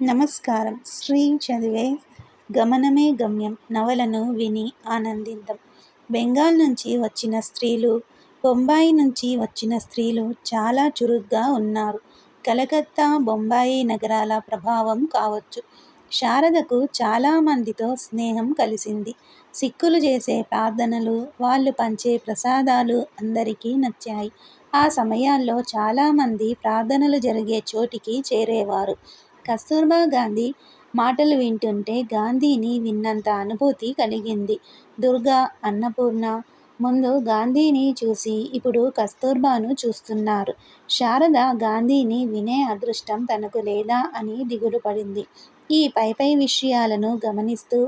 నమస్కారం. శ్రీ చదివే గమనమే గమ్యం నవలను విని ఆనందిద్దాం. బెంగాల్ నుంచి వచ్చిన స్త్రీలు బొంబాయి నుంచి వచ్చిన స్త్రీలు చాలా చురుగ్గా ఉన్నారు. కలకత్తా బొంబాయి నగరాల ప్రభావం కావచ్చు. శారదకు చాలామందితో స్నేహం కలిసింది. సిక్కులు చేసే ప్రార్థనలు వాళ్ళు పంచే ప్రసాదాలు అందరికీ నచ్చాయి. ఆ సమయాల్లో చాలామంది ప్రార్థనలు జరిగే చోటికి చేరేవారు. కస్తూర్బా గాంధీ మాటలు వింటుంటే గాంధీని విన్నంత అనుభూతి కలిగింది. దుర్గా అన్నపూర్ణ ముందు గాంధీని చూసి ఇప్పుడు కస్తూర్బాను చూస్తున్నారు. శారద గాంధీని వినే అదృష్టం తనకు లేదా అని దిగులు పడింది. ఈ పైపై విషయాలను గమనిస్తూ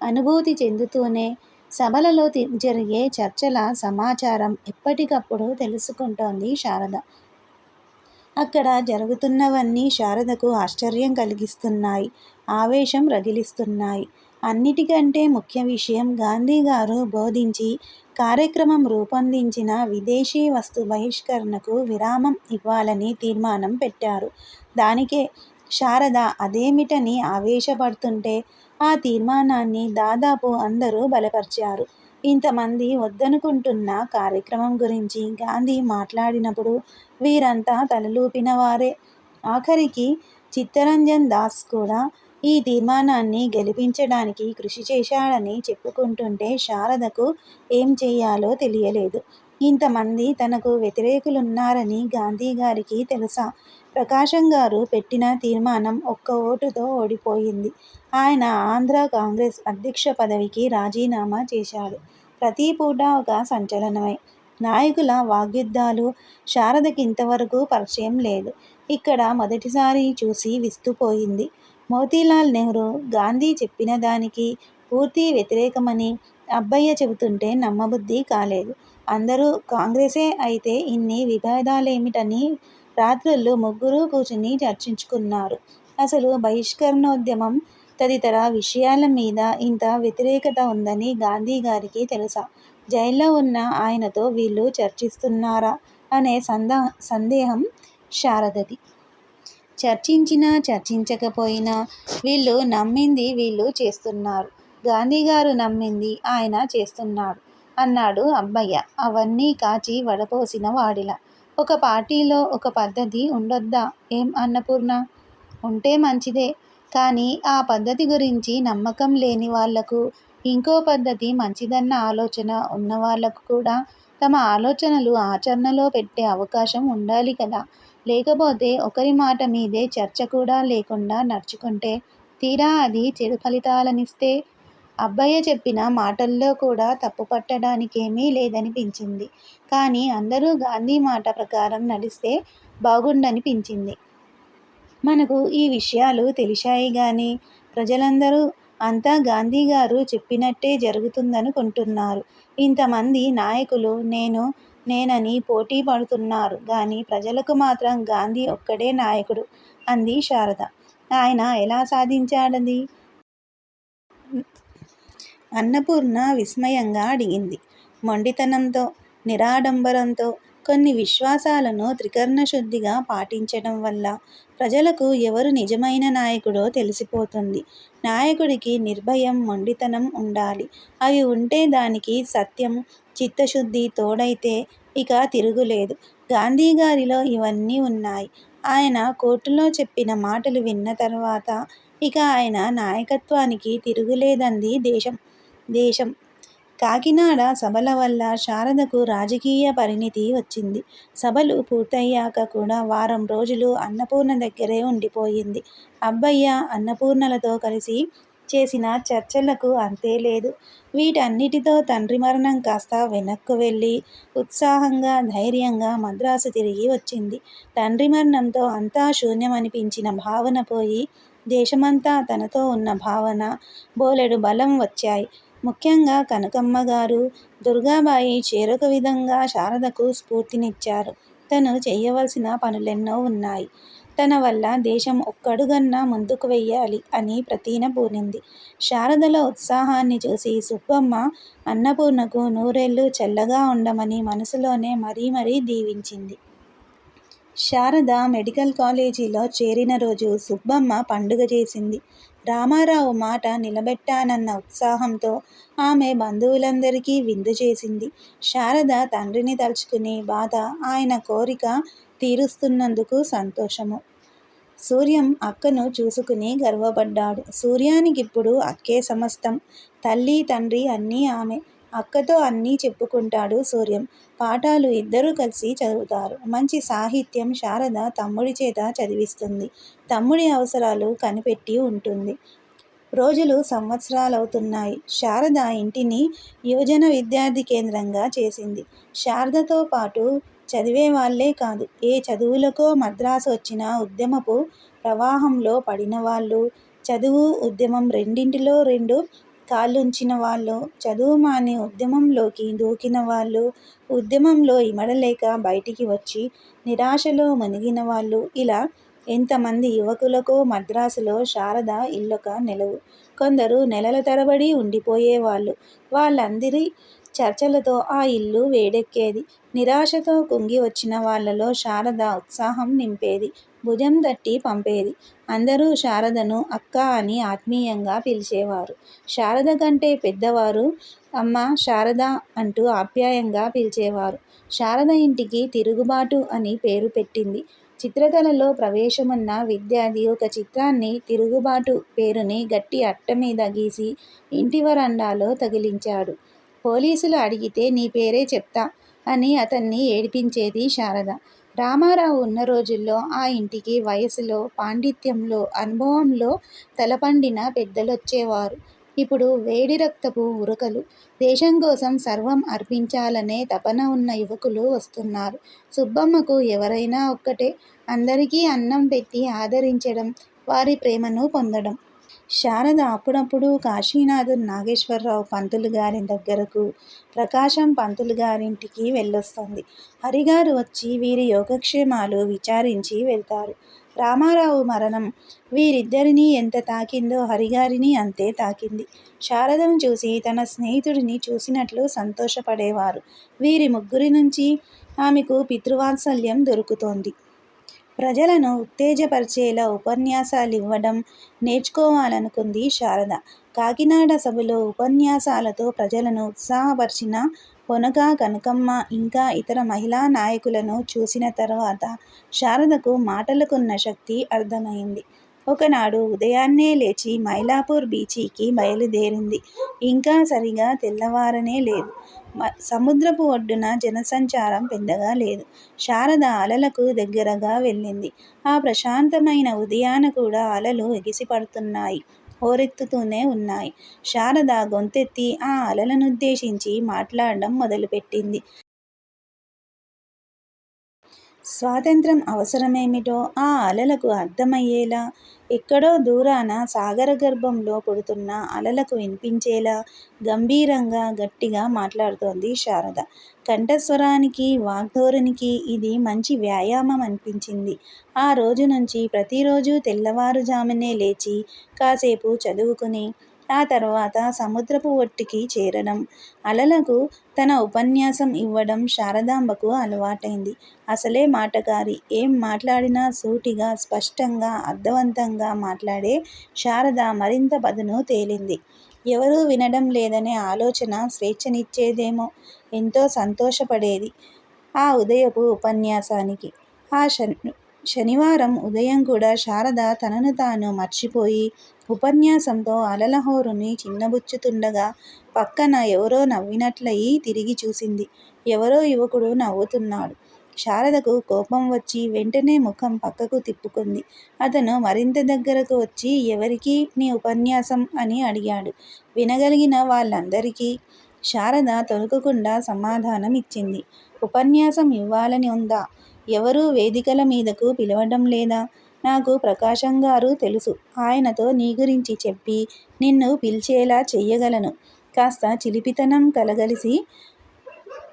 అనుభూతి చెందుతూనే సభలలో జరిగే చర్చల సమాచారం ఎప్పటికప్పుడు తెలుసుకుంటోంది శారద. అక్కడ జరుగుతున్నవన్నీ శారదకు ఆశ్చర్యం కలిగిస్తున్నాయి ఆవేశం రగిలిస్తున్నాయి. అన్నిటికంటే ముఖ్య విషయం గాంధీ గారు బోధించి కార్యక్రమం రూపొందించిన విదేశీ వస్తు బహిష్కరణకు విరామం ఇవ్వాలని తీర్మానం పెట్టారు. దానికే శారద అదేమిటని ఆవేశపడుతుంటే ఆ తీర్మానాన్ని దాదాపు అందరూ బలపరిచారు. ఇంతమంది వద్దనుకుంటున్న కార్యక్రమం గురించి గాంధీ మాట్లాడినప్పుడు వీరంతా తలలూపిన వారే ఆఖరికి చిత్తరంజన్ దాస్ కూడా ఈ తీర్మానాన్ని గెలిపించడానికి కృషి చేశాడని చెప్పుకుంటుంటే శారదకు ఏం చేయాలో తెలియలేదు. ఇంతమంది తనకు వ్యతిరేకులున్నారని గాంధీ గారికి తెలుసా? ప్రకాశం గారు పెట్టిన తీర్మానం ఒక్క ఓటుతో ఓడిపోయింది. ఆయన ఆంధ్ర కాంగ్రెస్ అధ్యక్ష పదవికి రాజీనామా చేశాడు. ప్రతి పూట ఒక సంచలనమే. నాయకుల వాగ్యుద్ధాలు శారదకి ఇంతవరకు పరిచయం లేదు. ఇక్కడ మొదటిసారి చూసి విస్తుపోయింది. మోతీలాల్ నెహ్రూ గాంధీ చెప్పిన దానికి పూర్తి వ్యతిరేకమని అబ్బయ్య చెబుతుంటే నమ్మబుద్ధి కాలేదు. అందరూ కాంగ్రెసే అయితే ఇన్ని విభేదాలేమిటని రాత్రుళ్ళు ముగ్గురు కూర్చుని చర్చించుకున్నారు. అసలు బహిష్కరణోద్యమం తదితర విషయాల మీద ఇంత వ్యతిరేకత ఉందని గాంధీ గారికి తెలుసా? జైల్లో ఉన్న ఆయనతో వీళ్ళు చర్చిస్తున్నారా? అనే సందా సందేహం శారదది చర్చించినా చర్చించకపోయినా వీళ్ళు నమ్మింది వీళ్ళు చేస్తున్నారు. గాంధీ గారు నమ్మింది ఆయన చేస్తున్నాడు అన్నాడు అబ్బయ్య. అవన్నీ కాచి వడపోసిన వాడిలా. ఒక పార్టీలో ఒక పద్ధతి ఉండొద్దా? ఏం అన్నపూర్ణ? ఉంటే మంచిదే. కానీ ఆ పద్ధతి గురించి నమ్మకం లేని వాళ్ళకు ఇంకో పద్ధతి మంచిదన్న ఆలోచన ఉన్న వాళ్ళకు కూడా తమ ఆలోచనలు ఆచరణలో పెట్టే అవకాశం ఉండాలి కదా. లేకపోతే ఒకరి మాట మీదే చర్చ కూడా లేకుండా నడుచుకుంటే తీరా అది చెడు ఫలితాలనిస్తే అబ్బయ్య చెప్పిన మాటల్లో కూడా తప్పు పట్టడానికేమీ లేదనిపించింది. కానీ అందరూ గాంధీ మాట ప్రకారం నడిస్తే బాగుండనిపించింది. మనకు ఈ విషయాలు తెలిశాయి గాని ప్రజలందరూ అంతా గాంధీ గారు చెప్పినట్టే జరుగుతుందనుకుంటున్నారు. ఇంతమంది నాయకులు నేను నేనని పోటీ పడుతున్నారు కానీ ప్రజలకు మాత్రం గాంధీ ఒక్కడే నాయకుడు అంది శారద. ఆయన ఎలా సాధించాడది? అన్నపూర్ణ విస్మయంగా అడిగింది. మొండితనంతో నిరాడంబరంతో కొన్ని విశ్వాసాలను త్రికరణశుద్ధిగా పాటించడం వల్ల ప్రజలకు ఎవరు నిజమైన నాయకుడో తెలిసిపోతుంది. నాయకుడికి నిర్భయం మొండితనం ఉండాలి. అవి ఉంటే దానికి సత్యం చిత్తశుద్ధి తోడైతే ఇక తిరుగులేదు. గాంధీ గారిలో ఇవన్నీ ఉన్నాయి. ఆయన కోర్టులో చెప్పిన మాటలు విన్న తర్వాత ఇక ఆయన నాయకత్వానికి తిరుగులేదంది దేశం. దేశం కాకినాడ సభల వల్ల శారదకు రాజకీయ పరిణితి వచ్చింది. సభలు పూర్తయ్యాక కూడా వారం రోజులు అన్నపూర్ణ దగ్గరే ఉండిపోయింది. అబ్బయ్య అన్నపూర్ణలతో కలిసి చేసిన చర్చలకు అంతే లేదు. వీటన్నిటితో తండ్రి మరణం కాస్త వెనక్కు వెళ్ళి ఉత్సాహంగా ధైర్యంగా మద్రాసు తిరిగి వచ్చింది. తండ్రి మరణంతో అంతా శూన్యమనిపించిన భావన పోయి దేశమంతా తనతో ఉన్న భావన బోలెడు బలం వచ్చాయి. ముఖ్యంగా కనకమ్మ గారు దుర్గాబాయి చేరొక విధంగా శారదకు స్ఫూర్తినిచ్చారు. తను చేయవలసిన పనులెన్నో ఉన్నాయి. తన వల్ల దేశం ఒక్కడుగన్నా ముందుకు వెయ్యాలి అని ప్రతీన పూనింది. శారదలో ఉత్సాహాన్ని చూసి సుబ్బమ్మ అన్నపూర్ణకు నూరేళ్ళు చల్లగా ఉండమని మనసులోనే మరీ మరీ దీవించింది. శారద మెడికల్ కాలేజీలో చేరిన రోజు సుబ్బమ్మ పండుగ చేసింది. రామారావు మాట నిలబెట్టానన్న ఉత్సాహంతో ఆమె బంధువులందరికీ విందు చేసింది. శారద తండ్రిని తలుచుకునే బాధ, ఆయన కోరిక తీరుస్తున్నందుకు సంతోషము సూర్యం అక్కను చూసుకుని గర్వపడ్డాడు. సూర్యానికిప్పుడు అక్కే సమస్తం. తల్లీ, తండ్రి అన్నీ ఆమె అక్కతో అన్నీ చెప్పుకుంటాడు సూర్యం. పాఠాలు ఇద్దరూ కలిసి చదువుతారు. మంచి సాహిత్యం శారద తమ్ముడి చేత చదివిస్తుంది. తమ్ముడి అవసరాలు కనిపెట్టి ఉంటుంది. రోజులు సంవత్సరాలవుతున్నాయి. శారద ఇంటిని యువజన విద్యార్థి కేంద్రంగా చేసింది. శారదతో పాటు చదివే వాళ్ళే కాదు, ఏ చదువులకో మద్రాసు వచ్చిన ఉద్యమపు ప్రవాహంలో పడిన వాళ్ళు చదువు, ఉద్యమం రెండింటిలో రెండు కాళ్ళుంచినవాళ్ళూ, చదువు మాని ఉద్యమంలోకి దూకిన వాళ్ళు ఉద్యమంలో ఇమడలేక బయటికి వచ్చి నిరాశలో మునిగిన వాళ్ళు ఇలా ఎంతమంది యువకులకు మద్రాసులో శారద ఇల్లొక నెలవు. కొందరు నెలల తరబడి ఉండిపోయేవాళ్ళు. వాళ్ళందరి చర్చలతో ఆ ఇల్లు వేడెక్కేది. నిరాశతో కుంగి వచ్చిన వాళ్ళలో శారద ఉత్సాహం నింపేది. భుజం తట్టి పంపేది. అందరూ శారదను అక్క అని ఆత్మీయంగా పిలిచేవారు. శారద కంటే పెద్దవారు అమ్మ శారద అంటూ ఆప్యాయంగా పిలిచేవారు. శారద ఇంటికి తిరుగుబాటు అని పేరు పెట్టింది. చిత్రకళలో ప్రవేశమున్న విద్యార్థి ఒక చిత్రాన్ని తిరుగుబాటు పేరుని గట్టి అట్ట మీద గీసి ఇంటి వరండాలో తగిలించాడు. పోలీసులు అడిగితే నీ పేరే చెప్తా అని అతన్ని ఏడిపించేది శారద. రామారావు ఉన్న రోజుల్లో ఆ ఇంటికి వయసులో, పాండిత్యంలో, అనుభవంలో తలపండిన పెద్దలొచ్చేవారు. ఇప్పుడు వేడి రక్తపు ఉరకలు, దేశం కోసం సర్వం అర్పించాలనే తపన ఉన్న యువకులు వస్తున్నారు. సుబ్బమ్మకు ఎవరైనా ఒక్కటే. అందరికీ అన్నం పెట్టి ఆదరించడం, వారి ప్రేమను పొందడం. శారద అప్పుడప్పుడు కాశీనాథన్ నాగేశ్వరరావు పంతులు గారి దగ్గరకు, ప్రకాశం పంతులుగారింటికి వెళ్ళొస్తుంది. హరిగారు వచ్చి వీరి యోగక్షేమాలు విచారించి వెళ్తారు. రామారావు మరణం వీరిద్దరినీ ఎంత తాకిందో హరిగారిని అంతే తాకింది. శారదను చూసి తన స్నేహితుడిని చూసినట్లు సంతోషపడేవారు. వీరి ముగ్గురి నుంచి ఆమెకు పితృవాత్సల్యం దొరుకుతోంది. ప్రజలను ఉత్తేజపర్చేలా ఉపన్యాసాలివ్వడం నేర్చుకోవాలనుకుంది శారద. కాకినాడ సభలో ఉపన్యాసాలతో ప్రజలను ఉత్సాహపరిచిన పొనక కనకమ్మ ఇంకా ఇతర మహిళా నాయకులను చూసిన తర్వాత శారదకు మాటలకున్న శక్తి అర్థమైంది ఒకనాడు ఉదయాన్నే లేచి మైలాపూర్ బీచికి బయలుదేరింది. ఇంకా సరిగా తెల్లవారనే లేదు. సముద్రపు ఒడ్డున జనసంచారం పెద్దగా లేదు. శారద అలలకు దగ్గరగా వెళ్ళింది. ఆ ప్రశాంతమైన ఉదయాన కూడా అలలు ఎగిసిపడుతున్నాయి. హోరెత్తుతూనే ఉన్నాయి. శారద గొంతెత్తి ఆ అలలనుద్దేశించి మాట్లాడడం మొదలుపెట్టింది. స్వాతంత్ర్యం అవసరమేమిటో ఆ అలలకు అర్థమయ్యేలా, ఎక్కడో దూరాన సాగర గర్భంలో పుడుతున్న అలలకు వినిపించేలా గంభీరంగా, గట్టిగా మాట్లాడుతోంది శారద. కంఠస్వరానికి, వాగ్ధోరణికి ఇది మంచి వ్యాయామం అనిపించింది ఆ రోజు నుంచి ప్రతిరోజు తెల్లవారుజామునే లేచి కాసేపు చదువుకుని, ఆ తర్వాత సముద్రపు ఒట్టికి చేరడం, అలలకు తన ఉపన్యాసం ఇవ్వడం శారదాంబకు అలవాటైంది. అసలే మాటకారి. ఏం మాట్లాడినా సూటిగా, స్పష్టంగా, అర్థవంతంగా మాట్లాడే శారద మరింత పదును తేలింది. ఎవరూ వినడం లేదనే ఆలోచన స్వేచ్ఛనిచ్చేదేమో. ఎంతో సంతోషపడేది ఆ ఉదయపు ఉపన్యాసానికి. ఆ శనివారం ఉదయం కూడా శారద తనను తాను మర్చిపోయి ఉపన్యాసంతో అలలహోరుని చిన్నబుచ్చుతుండగా పక్కన ఎవరో నవ్వినట్లయి తిరిగి చూసింది. ఎవరో యువకుడు నవ్వుతున్నాడు. శారదకు కోపం వచ్చి వెంటనే ముఖం పక్కకు తిప్పుకుంది. అతను మరింత దగ్గరకు వచ్చి ఎవరికి నీ ఉపన్యాసం? అని అడిగాడు. వినగలిగిన వాళ్ళందరికీ. శారద తొలకకుండా సమాధానం ఇచ్చింది. ఉపన్యాసం ఇవ్వాలని ఉందా? ఎవరూ వేదికల మీదకు పిలవడం లేదా? నాకు ప్రకాశం గారు తెలుసు. ఆయనతో నీ గురించి చెప్పి నిన్ను పిలిచేలా చెయ్యగలను కాస్త చిలిపితనం కలగలిసి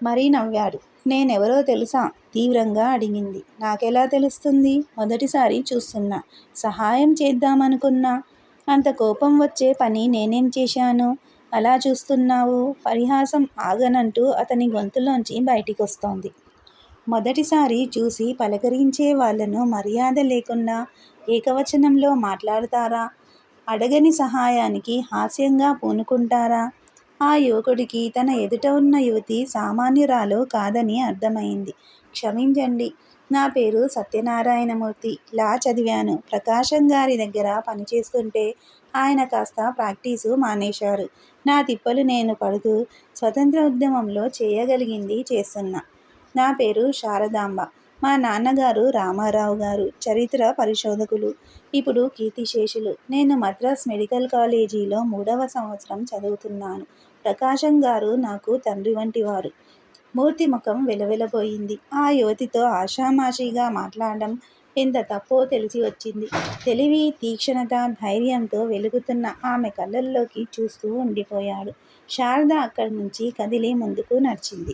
మరీ నవ్వాడు. నేనెవరో తెలుసా? తీవ్రంగా అడిగింది. నాకెలా తెలుస్తుంది? మొదటిసారి చూస్తున్నా. సహాయం చేద్దామనుకున్నా. అంత కోపం వచ్చే పని నేనేం చేశాను? అలా చూస్తున్నావు? పరిహాసం ఆగనంటూ అతని గొంతులోంచి బయటికొస్తోంది. మొదటిసారి చూసి పలకరించే వాళ్ళను మర్యాద లేకుండా ఏకవచనంలో మాట్లాడతారా? అడగని సహాయానికి హాస్యంగా పూనుకుంటారా? ఆ యువకుడికి తన ఎదుట ఉన్న యువతి సామాన్యురాలు కాదని అర్థమైంది క్షమించండి. నా పేరు సత్యనారాయణమూర్తి. లా చదివాను. ప్రకాశంగారి దగ్గర పనిచేస్తుంటే ఆయన కాస్త ప్రాక్టీసు మానేశారు. నా తిప్పలు నేను పడుతూ స్వతంత్ర ఉద్యమంలో చేయగలిగింది చేస్తున్నా. నా పేరు శారదాంబ. మా నాన్నగారు రామారావు గారు చరిత్ర పరిశోధకులు. ఇప్పుడు కీర్తిశేషులు. నేను మద్రాస్ మెడికల్ కాలేజీలో మూడవ సంవత్సరం చదువుతున్నాను. ప్రకాశం గారు నాకు తండ్రి వంటి వారు మూర్తి ముఖం వెలవెలబోయింది. ఆ యువతితో ఆషామాషీగా మాట్లాడడం ఎంత తప్పో తెలిసి వచ్చింది తెలివి, తీక్షణత, ధైర్యంతో వెలుగుతున్న ఆమె కళ్ళల్లోకి చూస్తూ ఉండిపోయాడు. శారద అక్కడ్నుంచి కదిలి ముందుకు నడిచింది.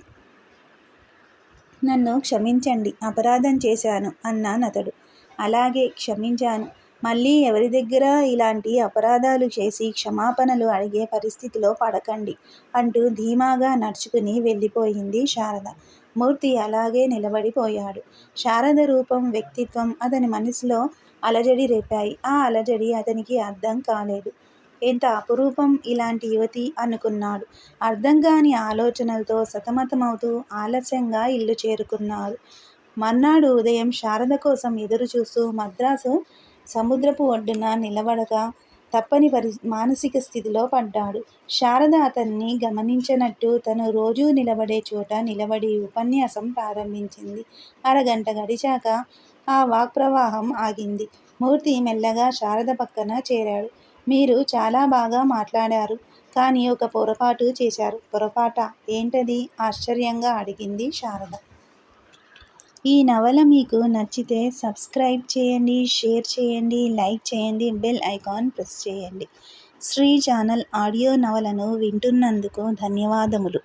నన్ను క్షమించండి. అపరాధం చేశాను అన్నానతడు. అలాగే క్షమించాను. మళ్ళీ ఎవరి దగ్గర ఇలాంటి అపరాధాలు చేసి క్షమాపణలు అడిగే పరిస్థితిలో పడకండి అంటూ ధీమాగా నడుచుకుని వెళ్ళిపోయింది శారద. మూర్తి అలాగే నిలబడిపోయాడు. శారద రూపం, వ్యక్తిత్వం అతని మనసులో అలజడి రేపాయి. ఆ అలజడి అతనికి అర్థం కాలేదు. ఎంత అపురూపం ఇలాంటి యువతి అనుకున్నాడు. అర్థం కాని ఆలోచనలతో సతమతమవుతూ ఆలస్యంగా ఇల్లు చేరుకున్నారు. మర్నాడు ఉదయం శారద కోసం ఎదురుచూస్తూ మద్రాసు సముద్రపు ఒడ్డున నిలబడక తప్పని పరి మానసిక స్థితిలో పడ్డాడు. శారద అతన్ని గమనించినట్టు తను రోజూ నిలబడే చోట నిలబడి ఉపన్యాసం ప్రారంభించింది. అరగంట గడిచాక ఆ వాక్ప్రవాహం ఆగింది. మూర్తి మెల్లగా శారద పక్కన చేరాడు. మీరు చాలా బాగా మాట్లాడారు. కానీ ఒక పొరపాటు చేశారు. పొరపాట ఏంటది? ఆశ్చర్యంగా అడిగింది శారద. ఈ నవల మీకు నచ్చితే సబ్స్క్రైబ్ చేయండి. షేర్ చేయండి. లైక్ చేయండి. బెల్ ఐకాన్ ప్రెస్ చేయండి. శ్రీ ఛానల్ ఆడియో నవలను వింటున్నందుకు ధన్యవాదములు.